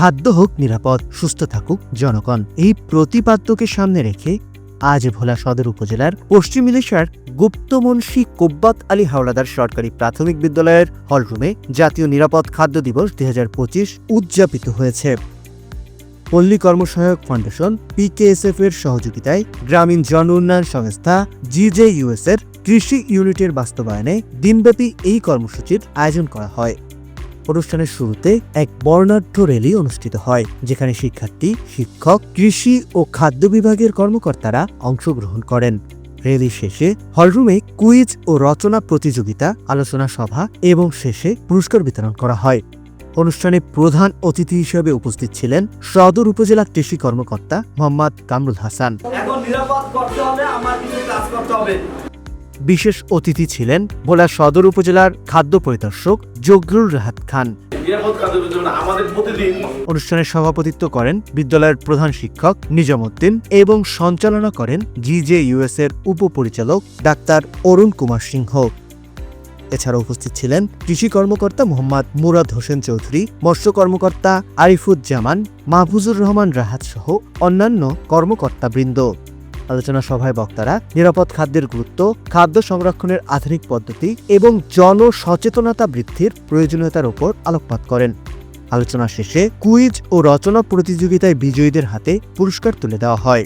খাদ্য হোক নিরাপদ, সুস্থ থাকুক জনগণ। এই প্রতিপাদ্যকে সামনে রেখে আজ ভোলা সদর উপজেলার পশ্চিম ইলিশার গুপ্তমনসী কোব্বাত আলী হাওলাদার সরকারি প্রাথমিক বিদ্যালয়ের হলরুমে জাতীয় নিরাপদ খাদ্য দিবস দুই হাজার পঁচিশ উদযাপিত হয়েছে। পল্লী কর্মসহায়ক ফাউন্ডেশন পিকেএসএফ এর সহযোগিতায় গ্রামীণ জন উন্নয়ন সংস্থা জিজেইউএস এর কৃষি ইউনিটের বাস্তবায়নে দিনব্যাপী এই কর্মসূচির আয়োজন করা হয়। অনুষ্ঠানের শুরুতে এক বর্ণাঢ্য র্যালি অনুষ্ঠিত হয়, যেখানে শিক্ষার্থী, শিক্ষক, কৃষি ও খাদ্য বিভাগের কর্মকর্তারা অংশগ্রহণ করেন। র্যালি শেষে হলরুমে কুইজ ও রচনা প্রতিযোগিতা, আলোচনা সভা এবং শেষে পুরস্কার বিতরণ করা হয়। অনুষ্ঠানে প্রধান অতিথি হিসেবে উপস্থিত ছিলেন সদর উপজেলা কৃষি কর্মকর্তা মোহাম্মদ কামরুল হাসান। বিশেষ অতিথি ছিলেন ভোলা সদর উপজেলার খাদ্য পরিদর্শক জগরুল রাহাত খান। অনুষ্ঠানে সভাপতিত্ব করেন বিদ্যালয়ের প্রধান শিক্ষক নিজামুদ্দিন এবং সঞ্চালনা করেন জিজে ইউএস এর উপপরিচালক ডাক্তার অরুণ কুমার সিংহ। এছাড়া উপস্থিত ছিলেন কৃষি কর্মকর্তা মোহাম্মদ মুরাদ হোসেন চৌধুরী মৎস্য কর্মকর্তা আরিফুজ্জামান মাহফুজুর রহমান রাহাত সহ অন্যান্য কর্মকর্তাবৃন্দ। আলোচনা সভায় বক্তারা নিরাপদ খাদ্যের গুরুত্ব, খাদ্য সংরক্ষণের আধুনিক পদ্ধতি এবং জনসচেতনতা বৃদ্ধির প্রয়োজনীয়তার উপর আলোকপাত করেন। আলোচনা শেষে কুইজ ও রচনা প্রতিযোগিতায় বিজয়ীদের হাতে পুরস্কার তুলে দেওয়া হয়।